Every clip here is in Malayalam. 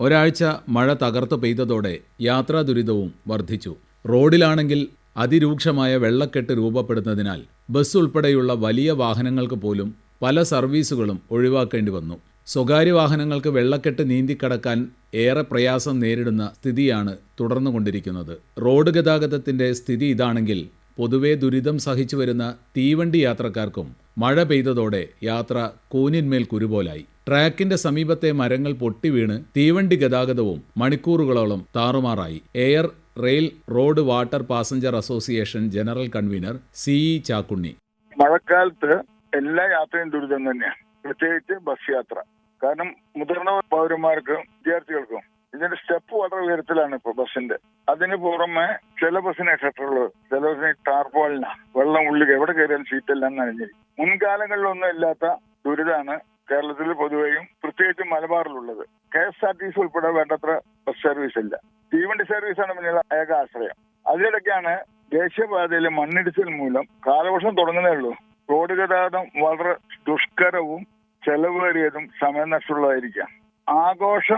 ഒരാഴ്ച മഴ തകർത്ത് പെയ്തതോടെ യാത്രാ ദുരിതവും വർദ്ധിച്ചു. റോഡിലാണെങ്കിൽ അതിരൂക്ഷമായ വെള്ളക്കെട്ട് രൂപപ്പെടുന്നതിനാൽ ബസ് ഉൾപ്പെടെയുള്ള വലിയ വാഹനങ്ങൾക്ക് പോലും പല സർവീസുകളും ഒഴിവാക്കേണ്ടി വന്നു. സ്വകാര്യ വാഹനങ്ങൾക്ക് വെള്ളക്കെട്ട് നീന്തിക്കടക്കാൻ ഏറെ പ്രയാസം നേരിടുന്ന സ്ഥിതിയാണ് തുടർന്നുകൊണ്ടിരിക്കുന്നത്. റോഡ് ഗതാഗതത്തിന്റെ സ്ഥിതി ഇതാണെങ്കിൽ പൊതുവേ ദുരിതം സഹിച്ചു വരുന്ന തീവണ്ടി യാത്രക്കാർക്കും മഴ പെയ്തതോടെ യാത്ര കൂനിന്മേൽ കുരുപോലായി. ട്രാക്കിന്റെ സമീപത്തെ മരങ്ങൾ പൊട്ടിവീണ് തീവണ്ടി ഗതാഗതവും മണിക്കൂറുകളോളം താറുമാറായി. Air rail road water passenger association general convener C E Chakkunni. മഴക്കാലത്ത് എല്ലാ യാത്രയും ദുരിതം തന്നെയാണ് പ്രത്യേകിച്ച് ബസ് യാത്ര. കാരണം മുതിർന്ന പൗരന്മാർക്കും വിദ്യാർത്ഥികൾക്കും ഇതിന്റെ സ്റ്റെപ്പ് വളരെ ഉയരത്തിലാണ് ഇപ്പൊ ബസ്സിന്റെ. അതിന് പുറമെ ചില ബസ്സിന് ഷട്ടറുകൾ ചില ബസ്സിന് ടാർപോളിന വെള്ളം ഉള്ളിൽ എവിടെ കയറിയാലും സീറ്റെല്ലാം നനഞ്ഞിരിക്കും. മുൻകാലങ്ങളിലൊന്നും ഇല്ലാത്ത ദുരിതമാണ് കേരളത്തിൽ പൊതുവെയും പ്രത്യേകിച്ച് മലബാറിലുള്ളത്. K S R T C ഉൾപ്പെടെ വേണ്ടത്ര ബസ് സർവീസ് ഇല്ല. തീവണ്ടി സർവീസാണ് പിന്നെയുള്ള ഏക ആശ്രയം. അതിനിടയ്ക്കാണ് ദേശീയപാതയിൽ മണ്ണിടിച്ചിൽ മൂലം കാലവർഷം തുടങ്ങുന്നേ ഉള്ളൂ. റോഡ് ഗതാഗതം വളരെ ദുഷ്കരവും ചെലവേറിയതും സമയനഷ്ടമുള്ളതായിരിക്കാം ആഘോഷ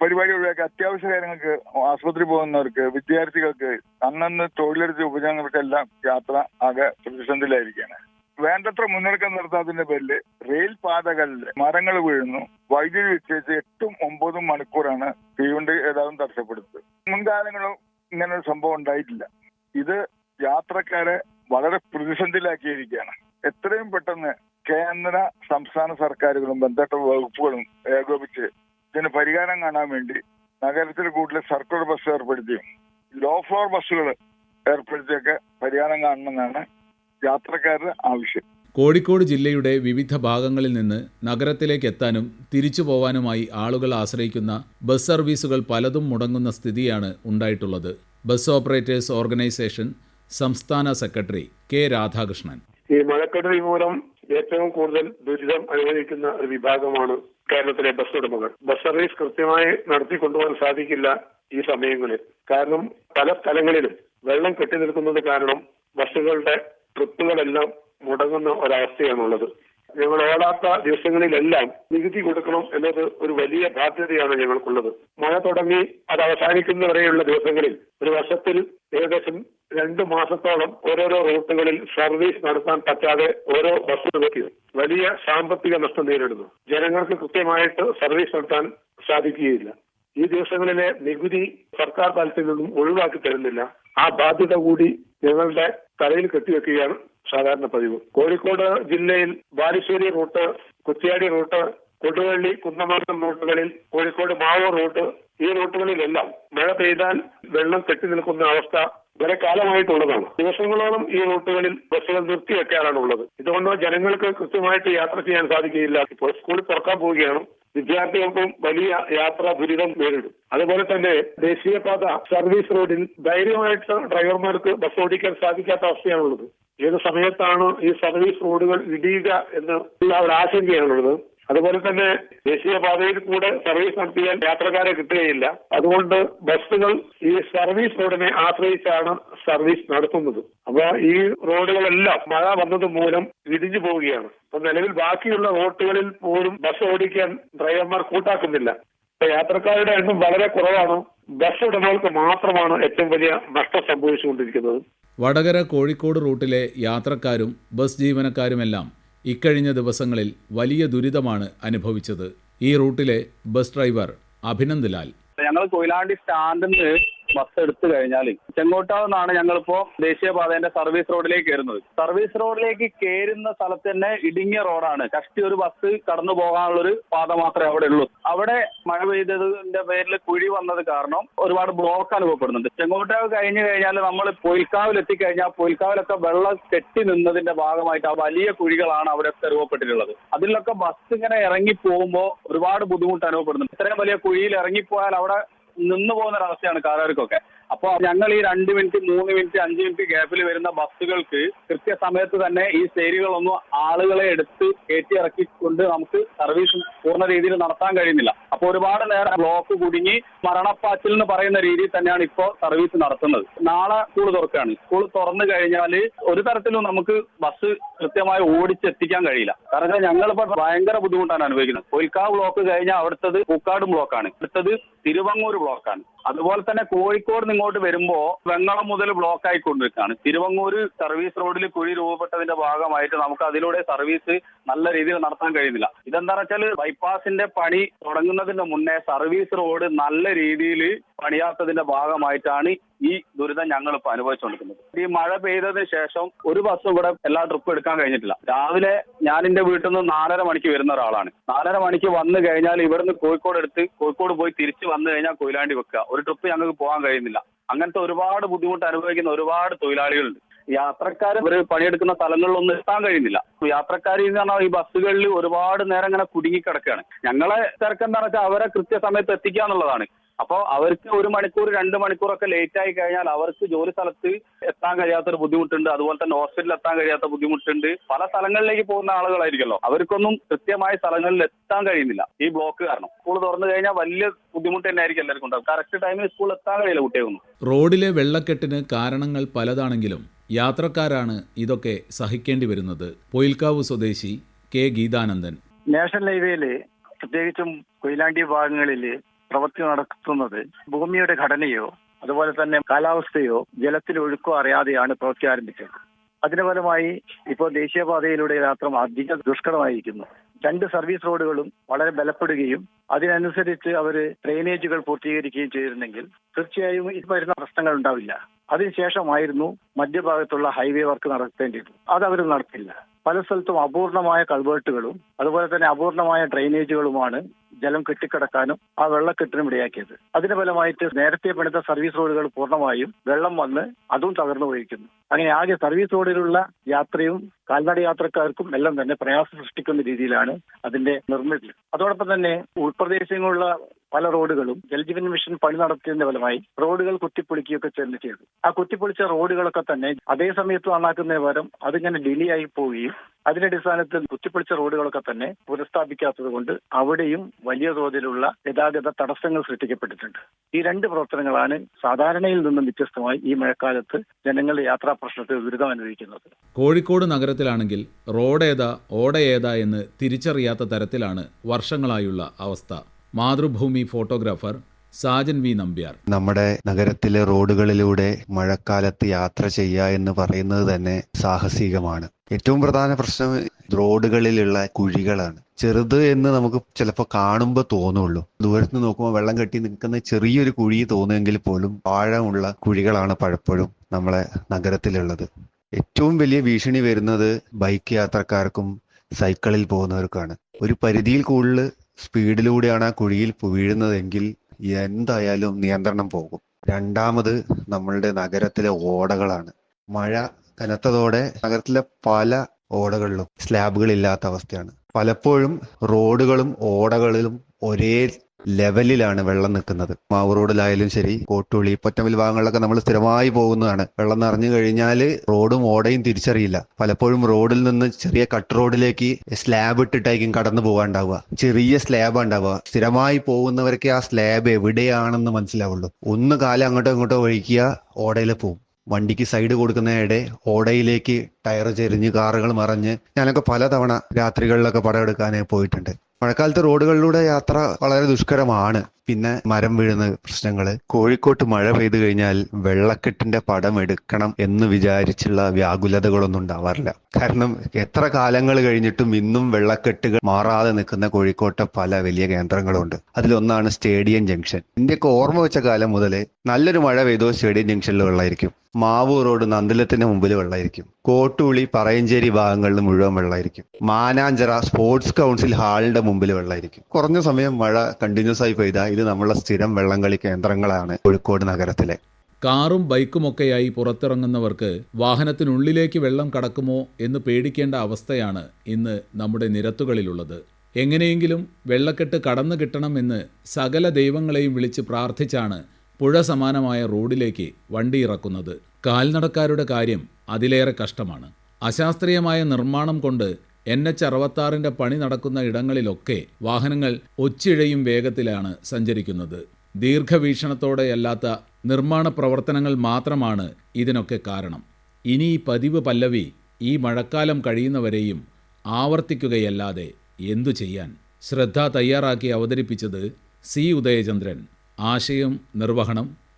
പരിപാടി ഒഴിവാക്കി അത്യാവശ്യ കാര്യങ്ങൾക്ക് ആശുപത്രി പോകുന്നവർക്ക് വിദ്യാർത്ഥികൾക്ക് അന്നന്ന് തൊഴിലെടുത്ത ഉപജനങ്ങൾക്കെല്ലാം യാത്ര ആകെ പ്രതിസന്ധിയിലായിരിക്കാണ് വേണ്ടത്ര മുന്നൊരുക്കം നടത്താത്തതിന്റെ പേരിൽ റെയിൽ പാതകളിൽ മരങ്ങൾ വീഴുന്നു. വൈദ്യുതി വിച്ഛേദിച്ച് എട്ടും ഒമ്പതും മണിക്കൂറാണ് തീവണ്ടി ഗതാഗതം തടസ്സപ്പെടുന്നത്. മുൻകാലങ്ങളും ഇങ്ങനെ ഒരു സംഭവം ഉണ്ടായിട്ടില്ല. ഇത് യാത്രക്കാരെ വളരെ പ്രതിസന്ധിയിലാക്കിയിരിക്കുകയാണ്. എത്രയും പെട്ടെന്ന് കേന്ദ്ര സംസ്ഥാന സർക്കാരുകളും ബന്ധപ്പെട്ട വകുപ്പുകളും ഏകോപിച്ച് ഇതിന് പരിഹാരം കാണാൻ വേണ്ടി നഗരത്തിൽ കൂടുതൽ സർക്കുലർ ബസ് ഏർപ്പെടുത്തിയും ലോ ഫ്ലോർ ബസ്സുകൾ ഏർപ്പെടുത്തിയൊക്കെ പരിഹാരം കാണണമെന്നാണ് യാത്രക്കാരുടെ ആവശ്യം. കോഴിക്കോട് ജില്ലയുടെ വിവിധ ഭാഗങ്ങളിൽ നിന്ന് നഗരത്തിലേക്ക് എത്താനും തിരിച്ചു പോവാനുമായി ആളുകൾ ആശ്രയിക്കുന്ന ബസ് സർവീസുകൾ പലതും മുടങ്ങുന്ന സ്ഥിതിയാണ് ഉണ്ടായിട്ടുള്ളത്. ബസ് ഓപ്പറേറ്റേഴ്സ് ഓർഗനൈസേഷൻ സംസ്ഥാന സെക്രട്ടറി കെ രാധാകൃഷ്ണൻ. ഈ മഴക്കെടുതി മൂലം ഏറ്റവും കൂടുതൽ ദുരിതം അനുഭവിക്കുന്ന ഒരു വിഭാഗമാണ് കേരളത്തിലെ ബസ് ഉടമകൾ. ബസ് സർവീസ് കൃത്യമായി നടത്തിക്കൊണ്ടുപോകാൻ സാധിക്കില്ല ഈ സമയങ്ങളിൽ. കാരണം പല സ്ഥലങ്ങളിലും വെള്ളം കെട്ടി നിൽക്കുന്നത് കാരണം ബസ്സുകളുടെ ട്രിപ്പുകളെല്ലാം മുടങ്ങുന്ന ഒരവസ്ഥയാണുള്ളത്. ഞങ്ങൾ ഓടാത്ത ദിവസങ്ങളിലെല്ലാം നികുതി കൊടുക്കണം എന്നത് ഒരു വലിയ ബാധ്യതയാണ് ഞങ്ങൾക്കുള്ളത്. മഴ തുടങ്ങി അത് അവസാനിക്കുന്നവരെയുള്ള ദിവസങ്ങളിൽ ഒരു വർഷത്തിൽ ഏകദേശം രണ്ട് മാസത്തോളം ഓരോരോ റൂട്ടുകളിൽ സർവീസ് നടത്താൻ പറ്റാതെ ഓരോ ബസ്സുകൾക്ക് വലിയ സാമ്പത്തിക നഷ്ടം നേരിടുന്നു. ജനങ്ങൾക്ക് കൃത്യമായിട്ട് സർവീസ് നടത്താൻ സാധിക്കുകയില്ല. ഈ ദിവസങ്ങളിലെ നികുതി സർക്കാർ തലത്തിൽ നിന്നും ഒഴിവാക്കി തരുന്നില്ല. ആ ബാധ്യത കൂടി ഞങ്ങളുടെ തലയിൽ കെട്ടിവെക്കുകയാണ് സാധാരണ പതിവ്. കോഴിക്കോട് ജില്ലയിൽ ബാലുശ്ശേരി റൂട്ട് കുറ്റ്യാടി റൂട്ട് കൊടുവള്ളി കുന്നമംഗലം റൂട്ടുകളിൽ കോഴിക്കോട് മാവൂർ റൂട്ട് ഈ റൂട്ടുകളിലെല്ലാം മഴ പെയ്താൽ വെള്ളം കെട്ടി നിൽക്കുന്ന അവസ്ഥ വളരെ കാലമായിട്ടുള്ളതാണ്. ദിവസങ്ങളോളം ഈ റൂട്ടുകളിൽ ബസ്സുകൾ നിർത്തിവെക്കാറാണ് ഉള്ളത് ഇതുകൊണ്ട് ജനങ്ങൾക്ക് കൃത്യമായിട്ട് യാത്ര ചെയ്യാൻ സാധിക്കുകയില്ല. ഇപ്പോൾ സ്കൂളിൽ തുറക്കാൻ പോവുകയാണ്. വിദ്യാർത്ഥികൾക്കും വലിയ യാത്രാ ദുരിതം നേരിടും. അതുപോലെ തന്നെ ദേശീയപാത സർവീസ് റോഡിൽ ധൈര്യമായിട്ട് ഡ്രൈവർമാർക്ക് ബസ് ഓടിക്കാൻ സാധിക്കാത്ത അവസ്ഥയാണുള്ളത്. ഏത് സമയത്താണ് ഈ സർവീസ് റോഡുകൾ ഇടിയുക എന്ന് ഉള്ള ഒരു ആശങ്കയാണുള്ളത്. അതുപോലെ തന്നെ ദേശീയപാതയിൽ കൂടെ സർവീസ് നടത്തിയാൽ യാത്രക്കാരെ കിട്ടുകയില്ല. അതുകൊണ്ട് ബസ്സുകൾ ഈ സർവീസ് റോഡിനെ ആശ്രയിച്ചാണ് സർവീസ് നടത്തുന്നത്. അപ്പൊ ഈ റോഡുകളെല്ലാം മഴ വന്നത് മൂലം ഇടിഞ്ഞു പോവുകയാണ്. അപ്പൊ നിലവിൽ ബാക്കിയുള്ള റോഡുകളിൽ പോലും ബസ് ഓടിക്കാൻ ഡ്രൈവർമാർ കൂട്ടാക്കുന്നില്ല. യാത്രക്കാരുടെ എണ്ണം വളരെ കുറവാണ്. ബസ് ഉടമകൾക്ക് മാത്രമാണ് ഏറ്റവും വലിയ നഷ്ടം സംഭവിച്ചുകൊണ്ടിരിക്കുന്നത്. വടകര കോഴിക്കോട് റൂട്ടിലെ യാത്രക്കാരും ബസ് ജീവനക്കാരുമെല്ലാം ഇക്കഴിഞ്ഞ ദിവസങ്ങളിൽ വലിയ ദുരിതമാണ് അനുഭവിച്ചത്. ഈ റൂട്ടിലെ ബസ് ഡ്രൈവർ അഭിനന്ദ് ലാൽ. ഞങ്ങൾ കൊയിലാണ്ടി സ്റ്റാൻഡിൽ നിന്ന് ബസ് എടുത്തു കഴിഞ്ഞാൽ ചെങ്കോട്ടാവ് നിന്നാണ് ഞങ്ങളിപ്പോ ദേശീയപാതേന്റെ സർവീസ് റോഡിലേക്ക് കയറുന്നത്. സർവീസ് റോഡിലേക്ക് കയറുന്ന സ്ഥലത്ത് തന്നെ ഇടുങ്ങിയ റോഡാണ്. കഷ്ടി ഒരു ബസ് കടന്നു പോകാനുള്ളൊരു പാത മാത്രമേ അവിടെ ഉള്ളൂ. അവിടെ മഴ പെയ്തതിന്റെ പേരിൽ കുഴി വന്നത് കാരണം ഒരുപാട് ബ്ലോക്ക് അനുഭവപ്പെടുന്നുണ്ട്. ചെങ്കോട്ടാവ് കഴിഞ്ഞു കഴിഞ്ഞാൽ നമ്മൾ പൊയിൽക്കാവിൽ എത്തിക്കഴിഞ്ഞാൽ പൊയിൽക്കാവിലൊക്കെ വെള്ളം കെട്ടി നിന്നതിന്റെ ഭാഗമായിട്ട് ആ വലിയ കുഴികളാണ് അവിടെ അനുഭവപ്പെട്ടിട്ടുള്ളത്. അതിലൊക്കെ ബസ് ഇങ്ങനെ ഇറങ്ങി പോകുമ്പോൾ ഒരുപാട് ബുദ്ധിമുട്ട് അനുഭവപ്പെടുന്നുണ്ട്. ഇത്രയും വലിയ കുഴിയിൽ ഇറങ്ങിപ്പോയാൽ അവിടെ നിന്നു പോകുന്ന അവസ്ഥയാണ് കാറുകാർക്കൊക്കെ അപ്പോൾ ഞങ്ങൾ ഈ രണ്ട് മിനിറ്റ് മൂന്ന് മിനിറ്റ് അഞ്ച് മിനിറ്റ് ഗ്യാപ്പിൽ വരുന്ന ബസ്സുകൾക്ക് കൃത്യസമയത്ത് തന്നെ ഈ സ്റ്റേരികളൊന്നും ആളുകളെ എടുത്ത് കയറ്റി ഇറക്കിക്കൊണ്ട് നമുക്ക് സർവീസ് പൂർണ രീതിയിൽ നടത്താൻ കഴിയുന്നില്ല. അപ്പോൾ ഒരുപാട് നേരം ബ്ലോക്ക് കുടുങ്ങി മരണപ്പാച്ചിൽ എന്ന് പറയുന്ന രീതിയിൽ തന്നെയാണ് ഇപ്പോൾ സർവീസ് നടത്തുന്നത്. നാളെ സ്കൂൾ തുറക്കുകയാണ്. സ്കൂൾ തുറന്നു കഴിഞ്ഞാൽ ഒരു തരത്തിലും നമുക്ക് ബസ് കൃത്യമായി ഓടിച്ചെത്തിക്കാൻ കഴിയില്ല. കാരണം ഞങ്ങളിപ്പോൾ ഭയങ്കര ബുദ്ധിമുട്ടാണ് അനുഭവിക്കുന്നത്. കൊൽക്കാവ് ബ്ലോക്ക് കഴിഞ്ഞാൽ അവിടുത്തത് പൂക്കാട് ബ്ലോക്കാണ്. അടുത്തത് തിരുവങ്ങൂർ ബ്ലോക്കാണ്. അതുപോലെ തന്നെ കോഴിക്കോട് ഇങ്ങോട്ട് വരുമ്പോ വെങ്ങളം മുതൽ ബ്ലോക്ക് ആയിക്കൊണ്ടിരിക്കുകയാണ്. തിരുവങ്ങൂര് സർവീസ് റോഡിൽ കുഴി രൂപപ്പെട്ടതിന്റെ ഭാഗമായിട്ട് നമുക്ക് അതിലൂടെ സർവീസ് നല്ല രീതിയിൽ നടത്താൻ കഴിയുന്നില്ല. ഇതെന്താണെന്ന് വെച്ചാൽ ബൈപ്പാസിന്റെ പണി തുടങ്ങുന്നതിന് മുന്നേ സർവീസ് റോഡ് നല്ല രീതിയിൽ പണിയാത്തതിന്റെ ഭാഗമായിട്ടാണ് ഈ ദുരിതം ഞങ്ങൾ ഇപ്പോൾ അനുഭവിച്ചുകൊണ്ടിരിക്കുന്നത് ഈ മഴ പെയ്തതിന് ശേഷം ഒരു ബസ് ഇവിടെ എല്ലാ ട്രിപ്പും എടുക്കാൻ കഴിഞ്ഞിട്ടില്ല. രാവിലെ ഞാൻ എന്റെ വീട്ടിൽ നിന്ന് നാലര മണിക്ക് വരുന്ന ഒരാളാണ്. നാലര മണിക്ക് വന്നു കഴിഞ്ഞാൽ ഇവിടുന്ന് കോഴിക്കോട് എടുത്ത് കോഴിക്കോട് പോയി തിരിച്ച് വന്നു കഴിഞ്ഞാൽ കൊയിലാണ്ടി വെക്കുക. ഒരു ട്രിപ്പ് ഞങ്ങൾക്ക് പോകാൻ കഴിയുന്നില്ല. അങ്ങനത്തെ ഒരുപാട് ബുദ്ധിമുട്ട് അനുഭവിക്കുന്ന ഒരുപാട് തൊഴിലാളികളുണ്ട്. യാത്രക്കാർ ഇവർ പണിയെടുക്കുന്ന സ്ഥലങ്ങളിലൊന്നും എത്താൻ കഴിയുന്നില്ല. യാത്രക്കാർ എന്ന് പറഞ്ഞാൽ ഈ ബസ്സുകളിൽ ഒരുപാട് നേരം ഇങ്ങനെ കുടുങ്ങി കിടക്കുകയാണ് ഞങ്ങളെ തിരക്കെന്താണെന്ന് വെച്ചാൽ അവരെ കൃത്യസമയത്ത് എത്തിക്കുക എന്നുള്ളതാണ്. അപ്പോൾ അവർക്ക് ഒരു മണിക്കൂർ രണ്ട് മണിക്കൂറൊക്കെ ലേറ്റ് ആയി കഴിഞ്ഞാൽ അവർക്ക് ജോലി സ്ഥലത്ത് എത്താൻ കഴിയാത്തൊരു ബുദ്ധിമുട്ടുണ്ട്. അതുപോലെ തന്നെ ഹോസ്പിറ്റലിൽ എത്താൻ കഴിയാത്ത ബുദ്ധിമുട്ടുണ്ട്. പല സ്ഥലങ്ങളിലേക്ക് പോകുന്ന ആളുകളായിരിക്കല്ലോ. അവർക്കൊന്നും കൃത്യമായ സ്ഥലങ്ങളിൽ എത്താൻ കഴിയുന്നില്ല. ഈ ബ്ലോക്ക് കാരണം. സ്കൂൾ തുറന്നു കഴിഞ്ഞാൽ വലിയ ബുദ്ധിമുട്ട് തന്നെ ആയിരിക്കും എല്ലാവർക്കും ഉണ്ടാവും കറക്റ്റ് ടൈമിൽ സ്കൂളിൽ എത്താൻ കഴിയില്ല കുട്ടികൾക്കൊന്നും. റോഡിലെ വെള്ളക്കെട്ടിന് കാരണങ്ങൾ പലതാണെങ്കിലും യാത്രക്കാരാണ് ഇതൊക്കെ സഹിക്കേണ്ടി വരുന്നത്. പൊയിൽക്കാവ് സ്വദേശി കെ ഗീതാനന്ദൻ. നാഷണൽ ഹൈവേയിൽ പ്രത്യേകിച്ചും കൊയിലാണ്ടി ഭാഗങ്ങളിൽ പ്രവൃത്തി നടത്തുന്നത് ഭൂമിയുടെ ഘടനയോ അതുപോലെ തന്നെ കാലാവസ്ഥയോ ജലത്തിൽ ഒഴുക്കോ അറിയാതെയാണ് പ്രവൃത്തി ആരംഭിച്ചത്. അതിന്റെ ഫലമായി ഇപ്പോൾ ദേശീയപാതയിലൂടെ യാത്ര അധിക ദുഷ്കരമായിരിക്കുന്നു. രണ്ട് സർവീസ് റോഡുകളും വളരെ ബലപ്പെടുകയും അതിനനുസരിച്ച് അവർ ഡ്രെയിനേജുകൾ പൂർത്തീകരിക്കുകയും ചെയ്തിരുന്നെങ്കിൽ തീർച്ചയായും ഇത് വരുന്ന പ്രശ്നങ്ങൾ ഉണ്ടാവില്ല. അതിനുശേഷമായിരുന്നു മധ്യഭാഗത്തുള്ള ഹൈവേ വർക്ക് നടത്തേണ്ടത് അത് അവർ നടത്തില്ല. പല സ്ഥലത്തും അപൂർണമായ കൾവേർട്ടുകളും അതുപോലെ തന്നെ അപൂർണമായ ഡ്രെയിനേജുകളുമാണ് ജലം കെട്ടിക്കിടക്കാനും ആ വെള്ളക്കെട്ടിനും ഇടയാക്കിയത്. അതിന്റെ ഫലമായിട്ട് നേരത്തെ പണിത സർവീസ് റോഡുകൾ പൂർണമായും വെള്ളം വന്ന് അതും തകർന്നു പോയിരിക്കുന്നു. അങ്ങനെ ആകെ സർവീസ് റോഡിലുള്ള യാത്രയും കാൽനട യാത്രക്കാർക്കും എല്ലാം തന്നെ പ്രയാസം സൃഷ്ടിക്കുന്ന രീതിയിലാണ് അതിന്റെ നിർമ്മിതി അതോടൊപ്പം തന്നെ ഉൾപ്രദേശങ്ങളിലുള്ള പല റോഡുകളും ജലജീവൻ മിഷൻ പണി നടത്തിയതിന്റെ ഫലമായി റോഡുകൾ കുത്തിപ്പൊളിക്കുകയൊക്കെ ചെന്ന് ചെയ്തു. ആ കുത്തിപ്പൊളിച്ച റോഡുകളൊക്കെ തന്നെ അതേ സമയത്ത് നന്നാക്കുന്ന പകരം അതിങ്ങനെ ഡിലേ ആയി പോവുകയും അതിന്റെ അടിസ്ഥാനത്തിൽ കുത്തിപ്പൊളിച്ച റോഡുകളൊക്കെ തന്നെ പുനഃസ്ഥാപിക്കാത്തത് കൊണ്ട് അവിടെയും വലിയ തോതിലുള്ള ഗതാഗത തടസ്സങ്ങൾ സൃഷ്ടിക്കപ്പെട്ടിട്ടുണ്ട്. ഈ രണ്ട് പ്രവർത്തനങ്ങളാണ് സാധാരണയിൽ നിന്നും വ്യത്യസ്തമായി ഈ മഴക്കാലത്ത് ജനങ്ങൾ യാത്രാ പ്രശ്നത്തിൽ ദുരിതം അനുഭവിക്കുന്നത്. കോഴിക്കോട് നഗരത്തിലാണെങ്കിൽ റോഡ് ഏതാ ഓട ഏതാ എന്ന് തിരിച്ചറിയാത്ത തരത്തിലാണ് വർഷങ്ങളായുള്ള അവസ്ഥ. Mathrubhumi photographer Sajan V Nambiar. നമ്മുടെ നഗരത്തിലെ റോഡുകളിലൂടെ മഴക്കാലത്ത് യാത്ര ചെയ്യുക എന്ന് പറയുന്നത് തന്നെ സാഹസികമാണ്. ഏറ്റവും പ്രധാന പ്രശ്നം റോഡുകളിലുള്ള കുഴികളാണ്. ചെറുത് എന്ന് നമുക്ക് ചിലപ്പോൾ കാണുമ്പോൾ തോന്നുള്ളൂ. ദൂരത്ത് നിന്ന് നോക്കുമ്പോൾ വെള്ളം കെട്ടി നിൽക്കുന്ന ചെറിയൊരു കുഴി തോന്നുമെങ്കിൽ പോലും ആഴമുള്ള കുഴികളാണ് പലപ്പോഴും നമ്മളെ നഗരത്തിലുള്ളത്. ഏറ്റവും വലിയ ഭീഷണി വരുന്നത് ബൈക്ക് യാത്രക്കാർക്കും സൈക്കിളിൽ പോകുന്നവർക്കാണ്. ഒരു പരിധിയിൽ കൂടുതൽ സ്പീഡിലൂടെയാണ് ആ കുഴിയിൽ വീഴുന്നതെങ്കിൽ എന്തായാലും നിയന്ത്രണം പോകും. രണ്ടാമത് നമ്മളുടെ നഗരത്തിലെ ഓടകളാണ്. മഴ കനത്തതോടെ നഗരത്തിലെ പല ഓടകളിലും സ്ലാബുകൾ ഇല്ലാത്ത അവസ്ഥയാണ്. പലപ്പോഴും റോഡുകളും ഓടകളിലും ഒരേ ലെവലിലാണ് വെള്ളം നിൽക്കുന്നത്. മാവ് റോഡിലായാലും ശരി കോട്ടുള്ളി പൊറ്റമ്പിൽ ഭാഗങ്ങളിലൊക്കെ നമ്മൾ സ്ഥിരമായി പോകുന്നതാണ്. വെള്ളം നിറഞ്ഞു കഴിഞ്ഞാൽ റോഡും ഓടയും തിരിച്ചറിയില്ല. പലപ്പോഴും റോഡിൽ നിന്ന് ചെറിയ കട്ട് റോഡിലേക്ക് സ്ലാബ് ഇട്ടിട്ടായിരിക്കും കടന്നു പോകാണ്ടാവുക. ചെറിയ സ്ലാബ് ഉണ്ടാവുക. സ്ഥിരമായി പോകുന്നവർക്ക് ആ സ്ലാബ് എവിടെയാണെന്ന് മനസ്സിലാവുള്ളൂ. ഒന്ന് കാലം അങ്ങോട്ടോ ഇങ്ങോട്ടോ ഒഴിക്കുക ഓടയിൽ പോവും. വണ്ടിക്ക് സൈഡ് കൊടുക്കുന്നതിടെ ഓടയിലേക്ക് ടയർ ചെരിഞ്ഞ് കാറുകൾ മറിഞ്ഞ് ഞാനൊക്കെ പലതവണ രാത്രികളിലൊക്കെ പടം എടുക്കാനായി പോയിട്ടുണ്ട്. മഴക്കാലത്ത് റോഡുകളിലൂടെ യാത്ര വളരെ ദുഷ്കരമാണ്. പിന്നെ മരം വീഴുന്ന പ്രശ്നങ്ങൾ കോഴിക്കോട്ട് മഴ പെയ്തു കഴിഞ്ഞാൽ വെള്ളക്കെട്ടിന്റെ പടം എടുക്കണം എന്ന് വിചാരിച്ചുള്ള വ്യാകുലതകളൊന്നും ഉണ്ടാവാറില്ല. കാരണം എത്ര കാലങ്ങൾ കഴിഞ്ഞിട്ടും ഇന്നും വെള്ളക്കെട്ടുകൾ മാറാതെ നിൽക്കുന്ന കോഴിക്കോട്ടെ പല വലിയ കേന്ദ്രങ്ങളുണ്ട്. അതിലൊന്നാണ് സ്റ്റേഡിയം ജംഗ്ഷൻ. ഇന്ത്യയ്ക്ക് ഓർമ്മ വെച്ച കാലം മുതൽ നല്ലൊരു മഴ പെയ്തോ സ്റ്റേഡിയം ജംഗ്ഷനിൽ വെള്ളമായിരിക്കും. മാവൂർ റോഡ് നന്ദിലത്തിന്റെ മുമ്പിൽ വെള്ളമായിരിക്കും കോട്ടുളി പറയഞ്ചേരി ഭാഗങ്ങളിൽ മുഴുവൻ വെള്ളമായിരിക്കും മാനാഞ്ചിറ സ്പോർട്സ് കൗൺസിൽ ഹാളിന്റെ മുമ്പിൽ വെള്ളമായിരിക്കും കുറഞ്ഞ സമയം മഴ കണ്ടിന്യൂസ് ആയി പെയ്ത ഇത് നമ്മളെ സ്ഥിരം വെള്ളംകളി കേന്ദ്രങ്ങളാണ് കോഴിക്കോട് നഗരത്തിലെ. കാറും ബൈക്കുമൊക്കെയായി പുറത്തിറങ്ങുന്നവർക്ക് വാഹനത്തിനുള്ളിലേക്ക് വെള്ളം കടക്കുമോ എന്ന് പേടിക്കേണ്ട അവസ്ഥയാണ് ഇന്ന് നമ്മുടെ നിരത്തുകളിലുള്ളത്. എങ്ങനെയെങ്കിലും വെള്ളക്കെട്ട് കടന്നു കിട്ടണമെന്ന് സകല ദൈവങ്ങളെയും വിളിച്ച് പ്രാർത്ഥിച്ചാണ് പുഴ സമാനമായ റോഡിലേക്ക് വണ്ടി ഇറക്കുന്നത് കാൽനടക്കാരുടെ കാര്യം അതിലേറെ കഷ്ടമാണ്. അശാസ്ത്രീയമായ നിർമ്മാണം കൊണ്ട് എൻ എച്ച് അറുപത്താറിന്റെ പണി നടക്കുന്ന ഇടങ്ങളിലൊക്കെ വാഹനങ്ങൾ ഒച്ചിഴയും വേഗത്തിലാണ് സഞ്ചരിക്കുന്നത്. ദീർഘവീക്ഷണത്തോടെയല്ലാത്ത നിർമ്മാണ പ്രവർത്തനങ്ങൾ മാത്രമാണ് ഇതിനൊക്കെ കാരണം. ഇനി ഈ പതിവ് പല്ലവി ഈ മഴക്കാലം കഴിയുന്നവരെയും ആവർത്തിക്കുകയല്ലാതെ എന്തു ചെയ്യാൻ? ശ്രദ്ധ തയ്യാറാക്കി അവതരിപ്പിച്ചത് സി. ഉദയചന്ദ്രൻ. ആശയം നിർവഹണം